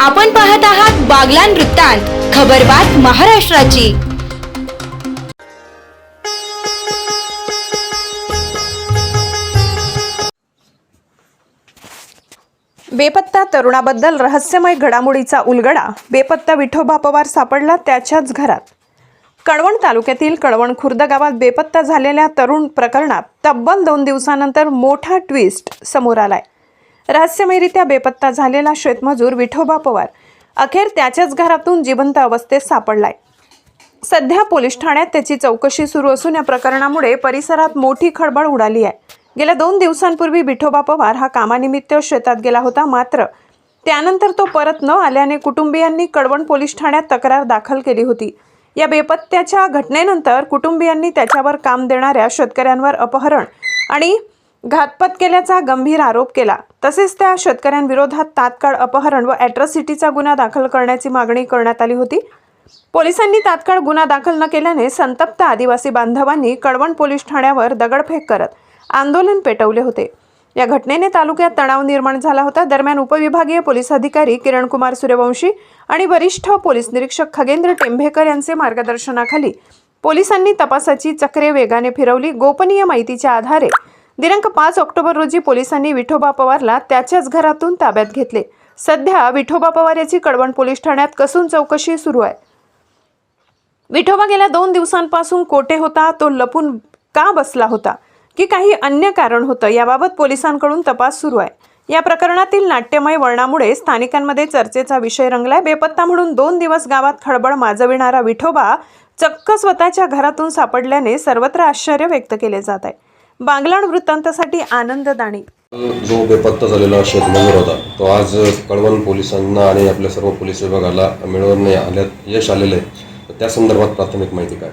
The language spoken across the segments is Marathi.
आपण पाहत आहात बागलान वृत्तांत खबरबात महाराष्ट्राची. बेपत्ता तरुणाबद्दल रहस्यमय घडामोडीचा उलगडा बेपत्ता विठोबा पवार सापडला त्याच्याच घरात. कळवण तालुक्यातील कळवण खुर्द गावात बेपत्ता झालेल्या तरुण प्रकरणात तब्बल दोन दिवसानंतर मोठा ट्विस्ट समोर आलाय. रहस्यमयरित्या बेपत्ता झालेला शेतमजूर विठोबा पवार अखेर त्याच्याच घरातून जिवंत अवस्थेत सापडलाय. सध्या पोलीस ठाण्यात त्याची चौकशी सुरू असून या प्रकरणामुळे परिसरात मोठी खळबळ उडाली आहे. गेल्या दोन दिवसांपूर्वी विठोबा पवार हा कामानिमित्त शेतात गेला होता मात्र त्यानंतर तो परत न आल्याने कुटुंबियांनी कडवण पोलीस ठाण्यात तक्रार दाखल केली होती. या बेपत्त्याच्या घटनेनंतर कुटुंबियांनी त्याच्यावर काम देणाऱ्या शेतकऱ्यांवर अपहरण आणि घातपात केल्याचा गंभीर आरोप केला. तसेच त्या शेतकऱ्यांविरोधात तात्काळ अपहरण व अॅट्रॉसिटीचा गुन्हा दाखल करण्याची मागणी करण्यात आली होती. पोलिसांनी तात्काळ गुन्हा दाखल न केल्याने संतप्त आदिवासी बांधवांनी कळवण पोलीस ठाण्यावर दगडफेक करत आंदोलन पेटवले होते. या घटनेने तालुक्यात तणाव निर्माण झाला होता. दरम्यान उपविभागीय पोलीस अधिकारी किरणकुमार सूर्यवंशी आणि वरिष्ठ पोलीस निरीक्षक खगेंद्र टेंभेकर यांचे मार्गदर्शनाखाली पोलिसांनी तपासाची चक्रे वेगाने फिरवली. गोपनीय माहितीच्या आधारे दिनांक पाच ऑक्टोबर रोजी पोलिसांनी विठोबा पवारला त्याच्याच घरातून ताब्यात घेतले. सध्या विठोबा पवार याची कडवण पोलीस ठाण्यात कसून चौकशी सुरू आहे. विठोबा गेल्या दोन दिवसांपासून कोठे होता तो लपून का बसला होता की काही अन्य कारण होतं याबाबत पोलिसांकडून तपास सुरू आहे. या प्रकरणातील नाट्यमय वळणामुळे स्थानिकांमध्ये चर्चेचा विषय रंगलाय. बेपत्ता म्हणून दोन दिवस गावात खळबळ माजविणारा विठोबा चक्क स्वतःच्या घरातून सापडल्याने सर्वत्र आश्चर्य व्यक्त केले जात आहे. बांगलाण वृत्तांतासाठी आनंद दाणी. जो बेपत्ता झालेला शेतमजूर होता तो आज कळवण पोलिसांना आणि आपल्या सर्व पोलीस विभागाला मिळवणे आल्यात यश आलेलं आहे तर त्या संदर्भात प्राथमिक माहिती काय?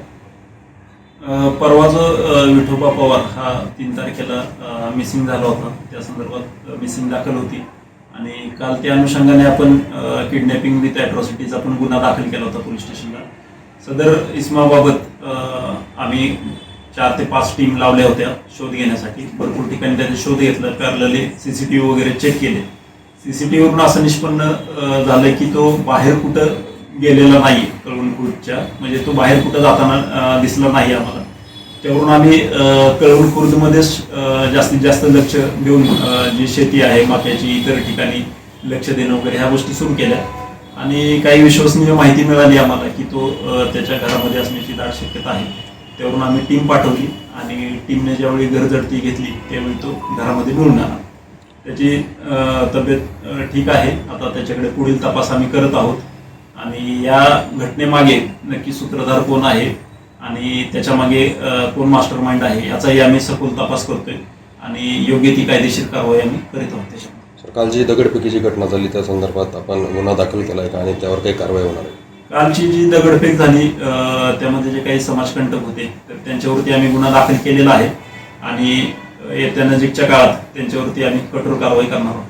अ, परवा जो अ, विठोबा पवार हा तीन तारखेला मिसिंग झाला होता. त्या संदर्भात मिसिंग दाखल होती. आणि काल त्या अनुषंगाने आपण किडनॅपिंग विथ अॅट्रॉसिटीचा पण गुन्हा दाखल केला होता पोलीस स्टेशनला. सदर इस्माबाबत आम्ही चार ते पाच टीम लावल्या होत्या शोध घेण्यासाठी. भरपूर ठिकाणी त्याने शोध घेतला parallelly C C T V वगैरे चेक केले. सी सी टी व्हीवरून असं निष्पन्न झालं की तो बाहेर कुठं गेलेला नाही कळवणखुर्दच्या. म्हणजे तो बाहेर कुठं जाताना दिसला नाही आम्हाला. त्यावरून आम्ही अ, जास्तीत जास्त लक्ष देऊन जी शेती आहे मक्याची इतर ठिकाणी लक्ष देणं वगैरे ह्या गोष्टी सुरू केल्या. आणि काही विश्वसनीय माहिती मिळाली आम्हाला की तो त्याच्या घरामध्ये असण्याची दाट शक्यता आहे. त्यावरून आम्ही टीम पाठवली आणि टीमने ज्यावेळी गरजडती घेतली त्यावेळी तो घरामध्ये मिळून आला. त्याची तब्येत ठीक आहे. आता त्याच्याकडे पुढील तपास आम्ही करत आहोत. आणि या घटनेमागे नक्की सूत्रधार कोण आहे आणि त्याच्यामागे कोण मास्टर माइंड आहे याचाही आम्ही सखोल तपास करतोय. आणि योग्य ती कायदेशीर कारवाई आम्ही करीत आहोत त्याच्यामध्ये. सर काल जी दगडफेकीची घटना झाली त्या संदर्भात आपण गुन्हा दाखल केला आहे का आणि त्यावर काही कारवाई होणार आहे? कालची जी दगडफेक झाली त्यामध्ये जे काही समाजकंटक होते तर त्यांच्यावरती आम्ही गुन्हा दाखल केलेला आहे. आणि येत्या नजीकच्या काळात त्यांच्यावरती आम्ही कठोर कारवाई करणार आहोत.